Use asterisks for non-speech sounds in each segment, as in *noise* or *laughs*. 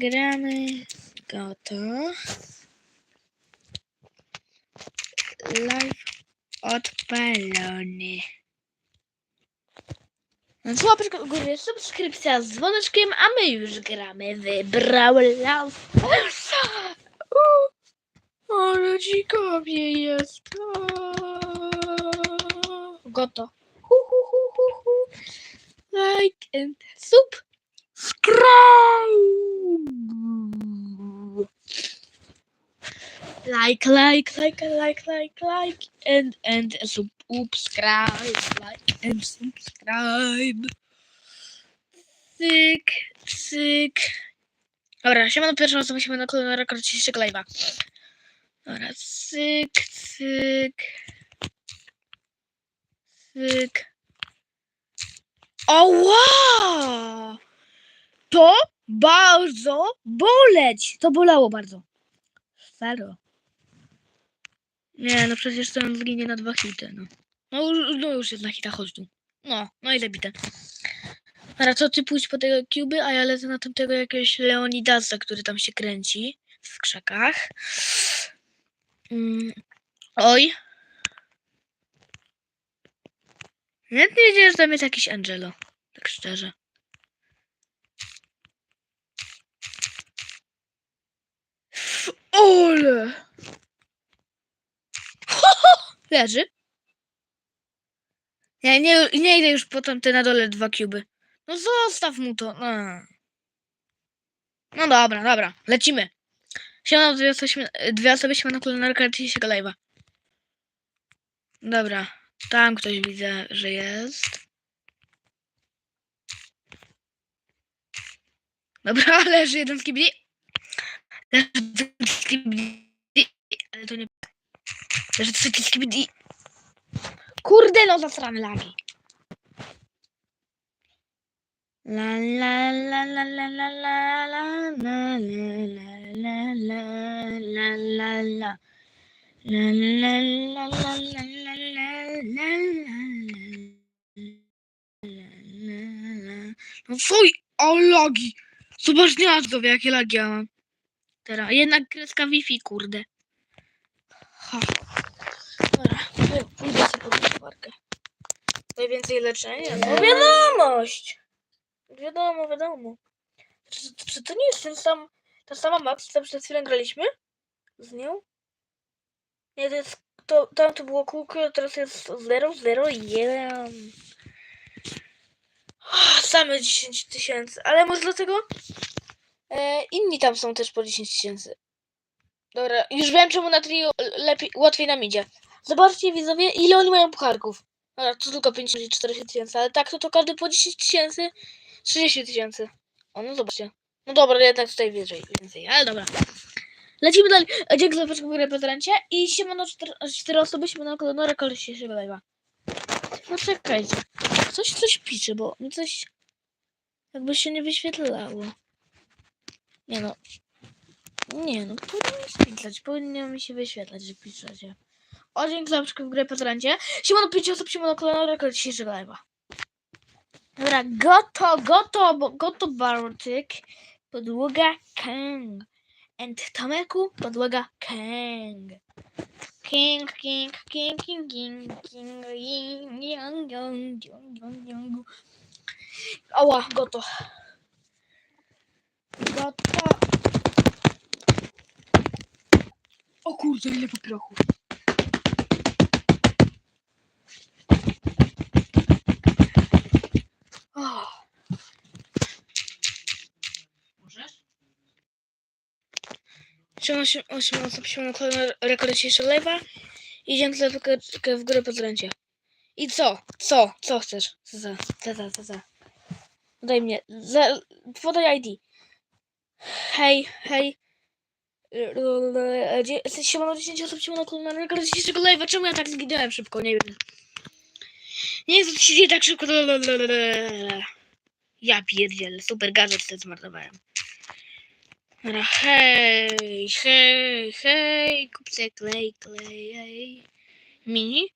Gramy goto. Live odpalony. No co, łapeczka w górę, subskrypcja z dzwoneczkiem, a my już gramy w Brawl Stars. Ale dzikowie jest. Goto. Hu, hu, hu, hu, hu. Like and subscribe. Like, like, like, like, like, like, and, and subscribe, like, and subscribe. Cyk, cyk. Dobra, siemano pierwszą osobę, siemano kolejny rekord dzisiejszego live'a. Dobra, cyk, cyk. Cyk. Oła! To bardzo boleć. To bolało bardzo. Serio. Nie, no przecież ten zginie na dwa hity, no. No, już- no już jest na hita, chodź tu. No, no i zabite. Dobra, co ty pójdź po tego kuby, a ja lecę na tamtego jakiegoś Leonidasa, który tam się kręci w krzakach. Mm. Oj. Nawet nie wiedziałem, że tam jest jakiś Angelo. Tak szczerze. Ole! *laughs* Leży. Nie, nie, nie idę już po tamte na dole dwa kuby. No zostaw mu to. No, no dobra, dobra. Lecimy. Siema, dwie osoby, dwie osoby się na kulinarkę dzisiejszego live'a. Dobra. Tam ktoś widzę, że jest. Dobra, *laughs* leży jeden z kibli. Kibli. Ale to nie... Kibli. Kurde, no zasrane lagi. La la la la la la la la la la la la la la la. La la la la la la la. No fuj, o logi! Zobacz gniazdo, jakie lagi ja mam. Teraz, jednak kreska Wi-Fi, kurde. Ha. Dobra, pó- pójdę sobie po gospodarkę. Najwięcej leczenia? No wiadomość! Wiadomo, wiadomo. Czy, czy to nie jest ten sam, ta sama Max, co przed chwilą graliśmy? Z nią? Nie, to jest, to, tam to było kółko, teraz jest 0, 0, 1. Same 10 tysięcy, ale może dlatego e, inni tam są też po 10 tysięcy. Dobra, już wiem czemu na trio lepiej, łatwiej nam idzie. Zobaczcie widzowie, ile oni mają pucharków. Dobra, to tylko 50-40 tysięcy, ale tak to to każdy po 10 tysięcy, 30 tysięcy. O, no zobaczcie. No dobra, jednak tutaj więcej, więcej, ale dobra. Lecimy dalej. E, Dzięki za paczkę w Petrancie i siemano cztery, cztery osoby, siemano kolonora, koleś się live'a. No czekajcie. Coś coś pisze, bo mi coś jakby się nie wyświetlało. Nie no. Nie no, powinno mi się powinno mi się wyświetlać, że piszecie. O, dzięki za w górę Petrancie. Siemano 5 osób, siemano kolonora, koleś dzisiejszego live'a. Dobra, goto, goto, goto Bartyk. Podłoga Kang. And Tomeku podłoga Kang. King, king, king, king, king, king, king, yang, yang, yang, yang, yang. Ała, goto. Gata. O kurde, ile poprochu. Oh. Możesz? 8, 8 osób się na kolejny rekord dzisiejszy live'a. Idziemy tylko w górę po zręcie. I co? Co? Co chcesz? Za, za, za, za. Daj mnie. Za, podaj ID. Hej, hej. Dzie- Jesteś siema 10 osób, siema na rekord dzisiejszego live'a. Czemu ja tak zginąłem szybko? Nie wiem. Nie wiem, co się dzieje tak szybko. Ja pierdzielę, super gadżet ten zmarnowałem. Hej, hej, hej, kupcie klej, klej. Mini?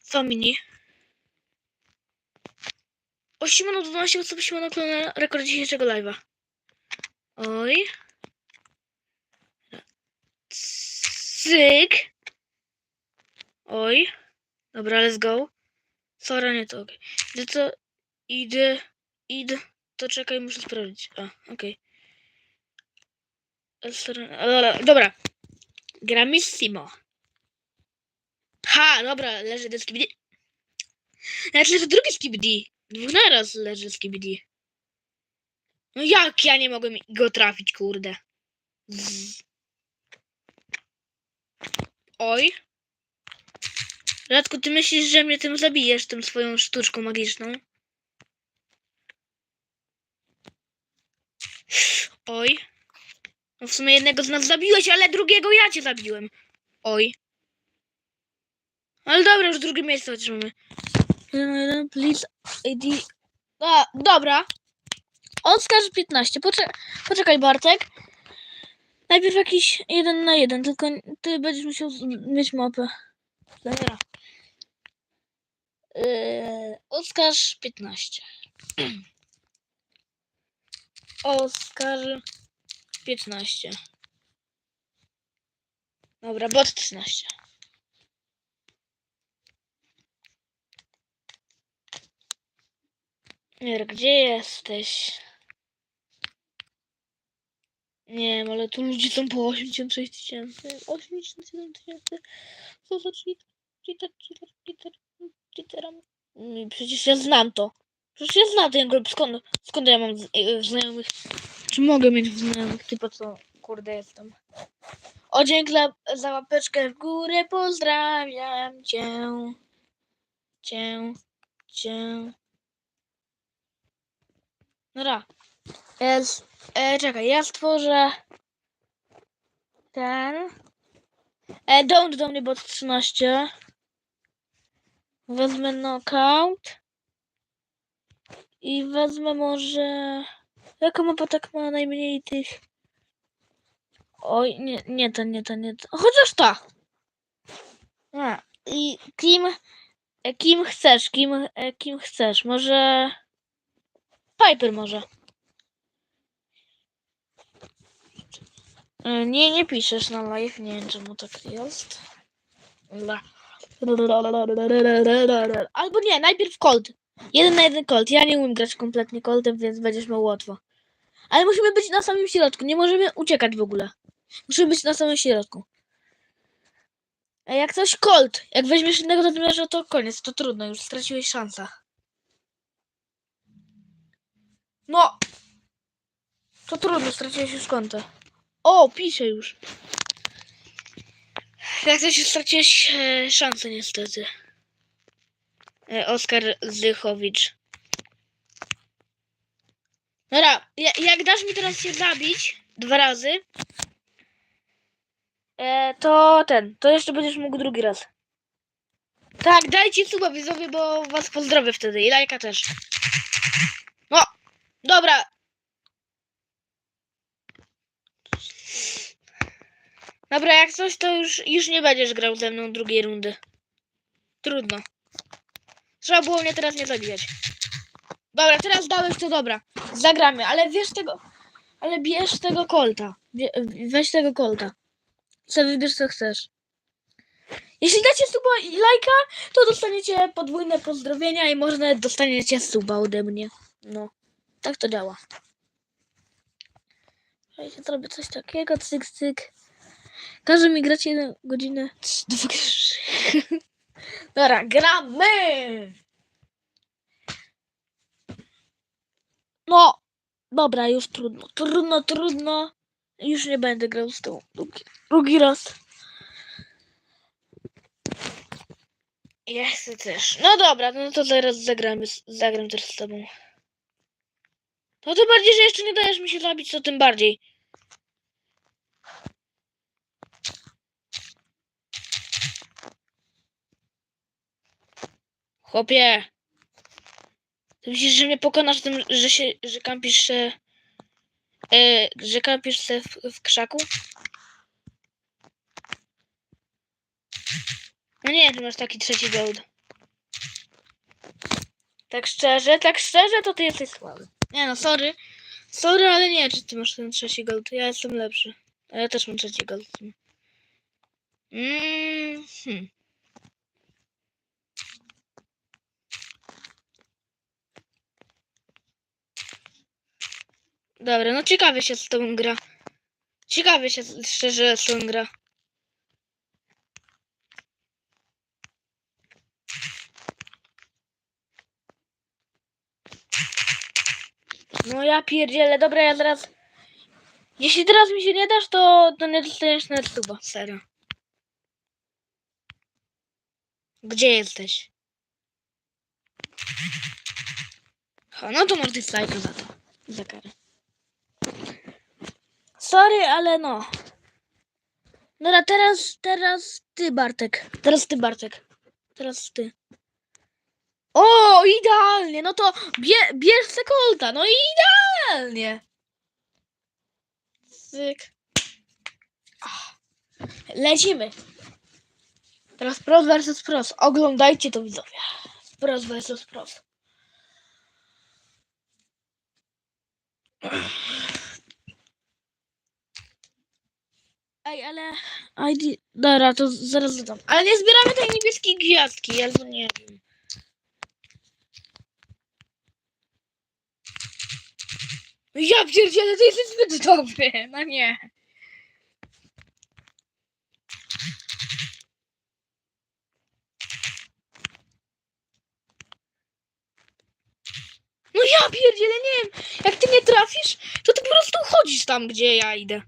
Co mini? O, Simonu 12 osób, Simonu na rekord dzisiejszego live'a. Oj. Cyk. Oj. Dobra, let's go. Sora, nie to okej. Idę to... Idę... Idę... To czekaj, muszę sprawdzić. A, okej. Okay. Dobra. Gramissimo. Ha, dobra, leży do skibidi. Znaczy, leży drugi skibidi. Dwóch naraz leży skibidi. No jak ja nie mogłem go trafić, kurde. Z... Oj. Radku, ty myślisz, że mnie tym zabijesz, tą swoją sztuczką magiczną? Oj. No w sumie jednego z nas zabiłeś, ale drugiego ja cię zabiłem. Oj. Ale dobra, już drugie miejsce chociaż mamy. Jeden, jeden, please, ID. A, dobra. Oscar 15. Poczekaj, poczekaj Bartek. Najpierw jakiś jeden na jeden, tylko ty będziesz musiał mieć mapę. Dobra. Yy, Oskar 15. Oskar 15. Dobra, bot 13. Nie, gdzie jesteś? Nie wiem, ale tu ludzie są po 86 tysięcy. 87 tysięcy. Co za cheat? Cheater, cheater, cheater, cheater. Mm, Przecież ja znam to. Przecież ja znam ten grup. Skąd, skąd ja mam z, y, znajomych? Czy mogę mieć znajomych typa co kurde jestem? O, dzięki za łapeczkę w górę. Pozdrawiam cię. Cię. Cię. Dobra. Jest. E, czekaj, ja stworzę ten. E, dołącz do mnie bot 13. Wezmę knockout. I wezmę może. Jaka mapa tak ma najmniej tych. Oj, nie, nie ten, nie ten, nie ten. Chociaż ta. A, I kim. e, Kim chcesz? Kim, e, kim chcesz? Może. Piper może. Nie, nie piszesz na live, nie wiem czemu tak jest. Albo nie, najpierw Colt. Jeden na jeden Colt. Ja nie umiem grać kompletnie Coltem, więc będziesz miał łatwo. Ale musimy być na samym środku, nie możemy uciekać w ogóle. Musimy być na samym środku. A jak coś Colt, jak weźmiesz innego zadymiarza, to koniec, to trudno, już straciłeś szansę. No! To trudno, straciłeś już kontę. O, piszę już. Jak coś już straciłeś e, szansę niestety. E, Oskar Zychowicz. Dobra, ja, jak dasz mi teraz się zabić dwa razy, e, to ten, to jeszcze będziesz mógł drugi raz. Tak, dajcie suba widzowie, bo was pozdrowię wtedy i lajka też. No, dobra. Dobra, jak coś, to już, już nie będziesz grał ze mną drugiej rundy. Trudno. Trzeba było mnie teraz nie zabijać. Dobra, teraz dałeś to dobra. Zagramy, ale wiesz tego. Ale bierz tego kolta. Weź tego kolta. Co wybierz co chcesz. Jeśli dacie suba i lajka, to dostaniecie podwójne pozdrowienia i może nawet dostaniecie suba ode mnie. No, tak to działa. Ja zrobię coś takiego, cyk, cyk. Każe mi grać jedną godzinę. Trz- dwa- Dobra, gramy! No, dobra, już trudno. Trudno, trudno. Już nie będę grał z tą drugi, drugi raz. Ja chcę też. No dobra, no to zaraz zagramy, zagram też z tobą. No tym bardziej, że jeszcze nie dajesz mi się zabić, to tym bardziej. Chłopie. Ty myślisz, że mnie pokonasz tym, że się, że kampisz się, e, że kampisz se w, w krzaku? No nie, ty masz taki trzeci gold. Tak szczerze, tak szczerze, to ty jesteś słaby. Nie no, sorry. Sorry, ale nie, czy ty masz ten trzeci gold. Ja jestem lepszy. Ja też mam trzeci gold. Mm, hmm. Dobra, no ciekawie się z tą gra. Ciekawie się szczerze z tą gra. No ja pierdzielę, dobra, ja zaraz... Jeśli teraz mi się nie dasz, to, to nie dostaniesz na tuba, serio. Gdzie jesteś? Ha, no to masz dislike'a za to. Za karę. Sorry, ale no. Dobra, teraz, teraz ty, Bartek. Teraz ty, Bartek. Teraz ty. O, idealnie! No to bie, bierz sekolta, no idealnie! Cyk. Lecimy. Teraz pros versus pros. Oglądajcie to widzowie. Pros versus pros. Ej, ale... ID... Dobra, to zaraz dodam. Ale nie zbieramy tej niebieskiej gwiazdki, albo nie wiem. Ja pierdzielę, ty jesteś zbyt dobry. No nie. No ja pierdzielę, nie wiem. Jak ty nie trafisz, to ty po prostu chodzisz tam, gdzie ja idę.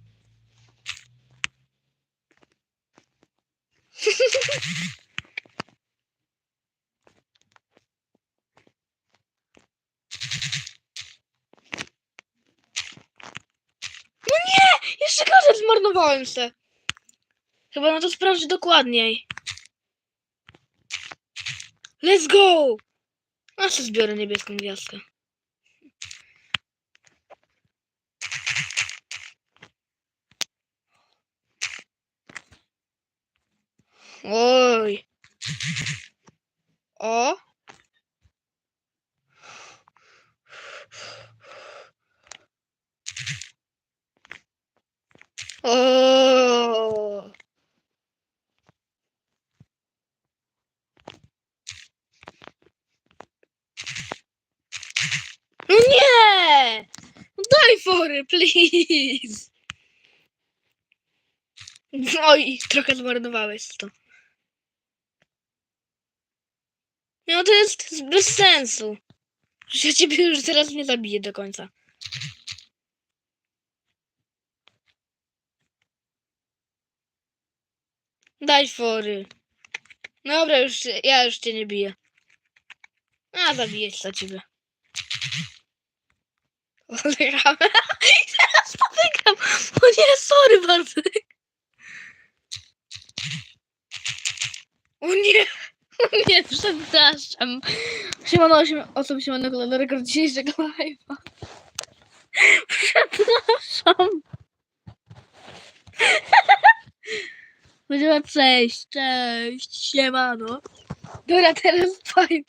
No nie! Jeszcze gadżet zmarnowałem se. Chyba na to sprawdź dokładniej. Let's go! A co zbiorę niebieską gwiazdkę. Oj. O. O. No nie! No Daj fory, please! Oj, trochę zmarnowałeś to. No to jest bez sensu. Ja ciebie już teraz nie zabiję do końca. Daj fory. Dobra, już, ja już cię nie biję. A, zabiję za ciebie. Wygrałem. *laughs* Teraz to wygram. O nie, sorry bardzo. O nie. *laughs* Nie, przepraszam. Siemano, osiem osób, siemano, kolor rekord dzisiejszego live'a. *laughs* Przepraszam. *laughs* Będziemy przejść, cześć, siemano. Dobra, teraz fajny.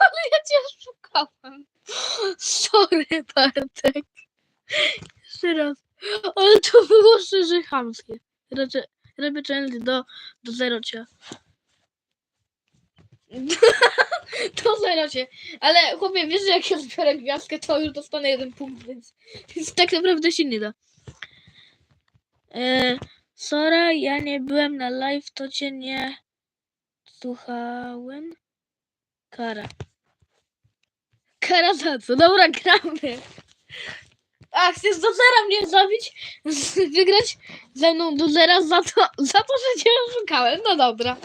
Ale ja cię szukałem. *gasps* Sorry, Bartek. Jeszcze raz. Ale to było szczerze chamskie. Raczej, robię challenge do, do zero cię. *laughs* to zero cię. Ale chłopie, wiesz, że jak ja zbiorę gwiazdkę, to już dostanę jeden punkt, więc, więc tak naprawdę się nie da. E, Sora, ja nie byłem na live, to cię nie słuchałem. Kara. Kara za co? Dobra, gramy. A, chcesz do zera mnie zabić? *laughs* Wygrać ze mną do zera za to, za to, że cię oszukałem. No dobra.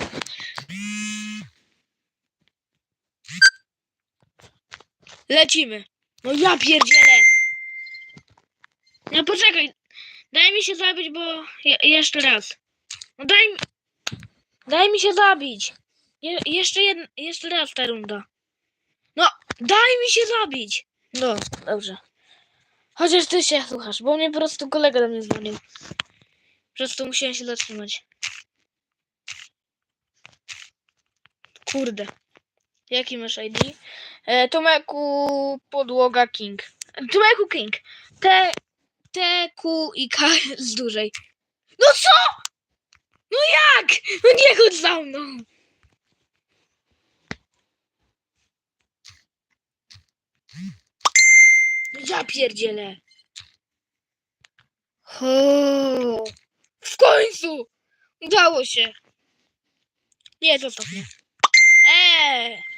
Lecimy. No ja pierdzielę. No poczekaj. Daj mi się zabić, bo je, jeszcze raz. No daj mi... Daj mi się zabić. Je, jeszcze, jed, jeszcze raz ta runda. No, daj mi się zabić. No, dobrze. Chociaż ty się słuchasz, bo mnie po prostu kolega do mnie dzwonił. Przez to musiałem się zatrzymać. Kurde. Jaki masz ID? E, Tomeku Podłoga King. Tumeku King. T, T, Q i K *laughs* z dłużej. No co? No jak? No nie chodź za mną. Ja pierdzielę. O, w końcu! Udało się. Nie, zostaw mnie. Eee!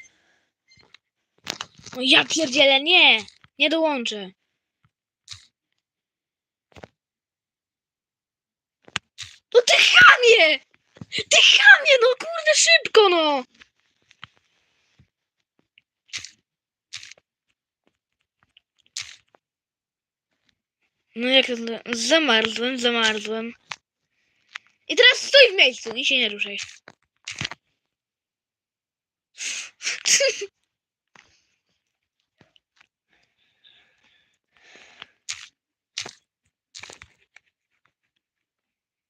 Ja pierdzielę, nie! Nie dołączę. No ty chamie! Ty chamie, no kurde, szybko no! No jak to... Zamarzłem, zamarzłem. I teraz stój w miejscu i się nie ruszaj. *laughs*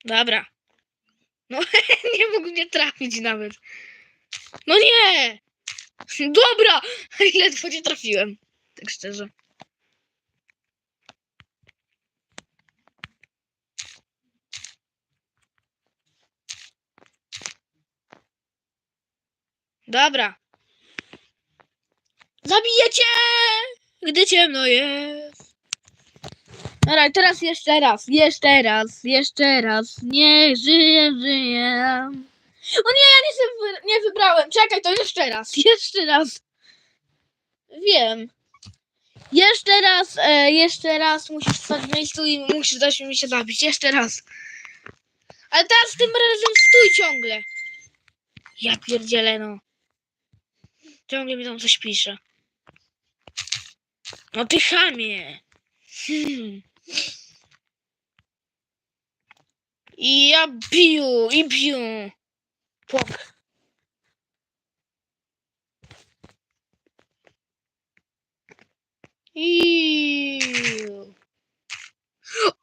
Dobra. No *laughs* nie mógł mnie trafić nawet. No nie! Dobra! *laughs* Ledwo nie trafiłem. Tak szczerze. Dobra. Zabijecie! Gdy ciemno jest. I teraz jeszcze raz, jeszcze raz, jeszcze raz. Nie żyję, żyję. O nie, ja sobie wy- nie wybrałem. Czekaj, to jeszcze raz, *laughs* jeszcze raz. Wiem. Jeszcze raz, e, jeszcze raz musisz stać w miejscu i musisz dać mi się zabić. Jeszcze raz. Ale teraz tym razem stój ciągle. Ja pierdzielę, no. Ciągle mi tam coś pisze. No ty chamie. Hmm. I ja biu, i biu. Płok. I.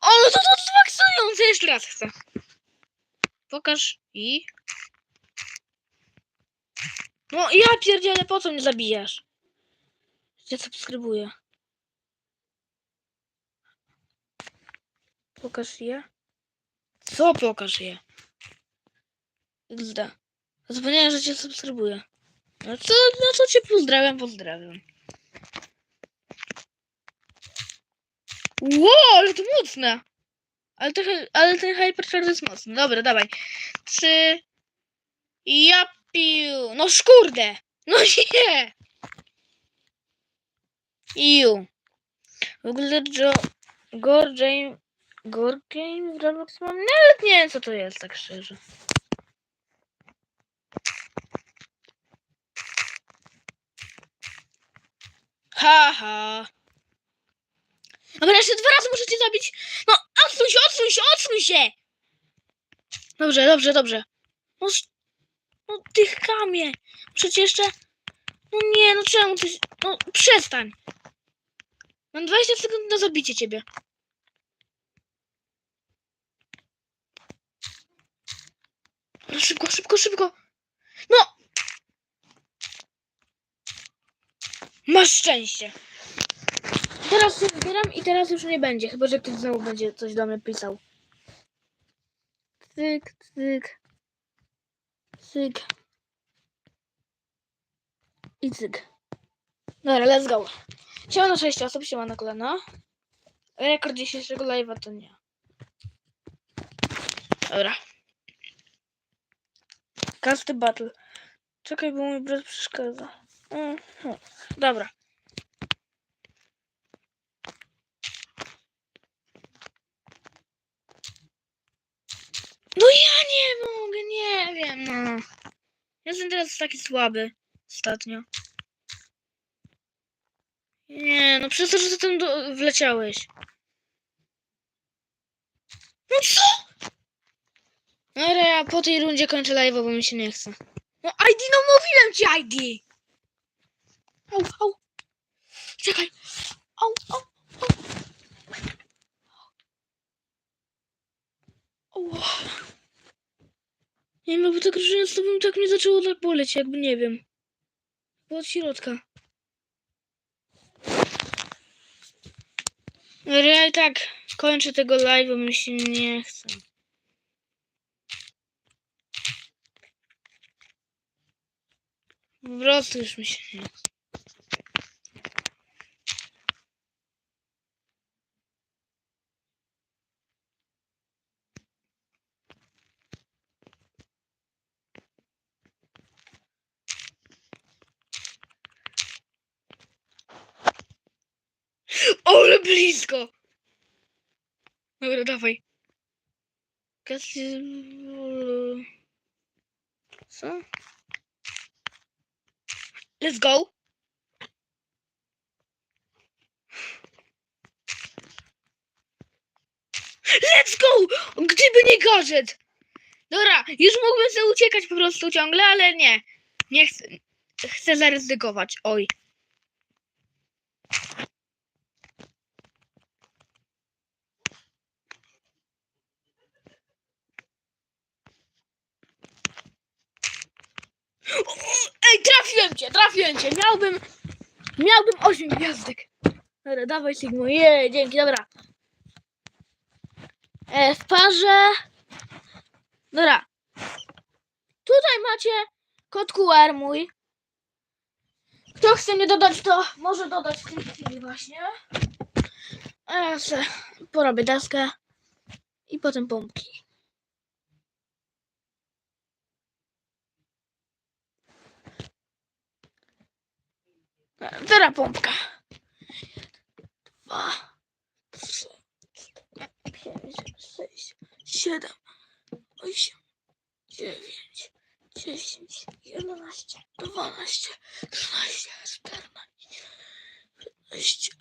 O, no to to maksujące jeszcze raz chcę. Pokaż i. No ja pierdzielę, po co mnie zabijasz? Ja subskrybuję. Pokaż je. Co pokaż je? XD. Zapomniałem, że cię subskrybuję. No co, no to cię pozdrawiam, pozdrawiam. Wow, ale to mocne. Ale, to, ale ten hypercharge jest mocny. Dobra, dawaj. Trzy. Ja piu. No szkurde. No nie. Iu. W ogóle Jo... Gorgame... Gorgame w Roblox mam? Nawet nie wiem co to jest, tak szczerze. Haha. Dobra, jeszcze dwa razy muszę cię zabić. No, odsuń się, odsuń się, odsuń się! Dobrze, dobrze, dobrze. No, no ty chamie. Muszę cię jeszcze... No nie, no czemu ty... No przestań. Mam 20 sekund na zabicie ciebie. No szybko, szybko, szybko. No! Masz szczęście. Teraz się zbieram i teraz już nie będzie, chyba że ktoś znowu będzie coś do mnie pisał. Cyk, cyk. Cyk. I cyk. Dobra, let's go. Siema na 6 osób, siema na kolana. Rekord dzisiejszego live'a to nie. Dobra. Casty battle. Czekaj, bo mój brat przeszkadza. Mhm. Dobra. No ja nie mogę, nie wiem, no. Ja Jestem teraz taki słaby ostatnio. Nie, no przez to, że ty tam wleciałeś. No co? No ale ja po tej rundzie kończę live, bo mi się nie chce. No ID, no mówiłem ci ID! Au, au. Czekaj. Au, au, au. Au. Nie wiem, jakby tak ruszyłem z tobą, tak mnie zaczęło tak boleć, jakby nie wiem. Było od środka. Ale ja i tak kończę tego live'a, mi się nie chce. Po prostu mi się nie. Ale blisko! Dobra, dawaj. Co? Let's go! Let's go! Gdyby nie gadżet! Dobra, już mógłbym sobie uciekać po prostu ciągle, ale nie. Nie chcę. Chcę zaryzykować. Oj. O, Ej, trafiłem cię. Miałbym, miałbym 8 gwiazdek. Dobra, dawaj Sigmo. Je, dzięki, dobra. E, w parze. Dobra. Tutaj macie kod QR mój. Kto chce mnie dodać, to może dodać w tej chwili właśnie. A ja se porobię deskę i potem pompki. Teraz pompka. Dwa, trzy, pięć, sześć, siedem, osiem, dziewięć, dziesięć, jedenaście, dwanaście, trzynaście, czternaście, piętnaście,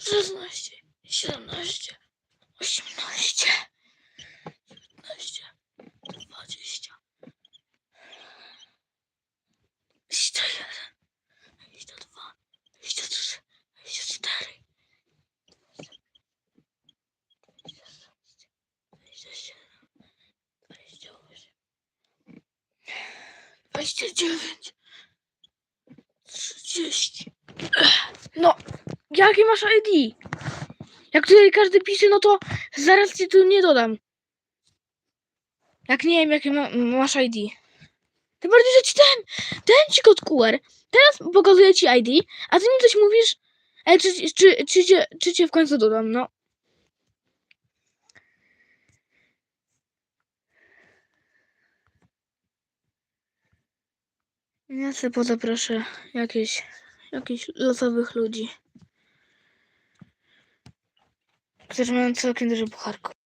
szesnaście, siedemnaście, osiemnaście, jakie masz ID? Jak tutaj każdy pisze, no to zaraz cię tu nie dodam. Jak nie wiem, jakie ma, masz ID. Tym bardziej, że ci ten, ten ci kod QR. Teraz pokazuję ci ID, a ty mi coś mówisz, e, czy, czy, czy, cię, czy cię w końcu dodam, no. Ja sobie pozaproszę jakieś, jakichś losowych ludzi, którzy mają całkiem dużo pucharków.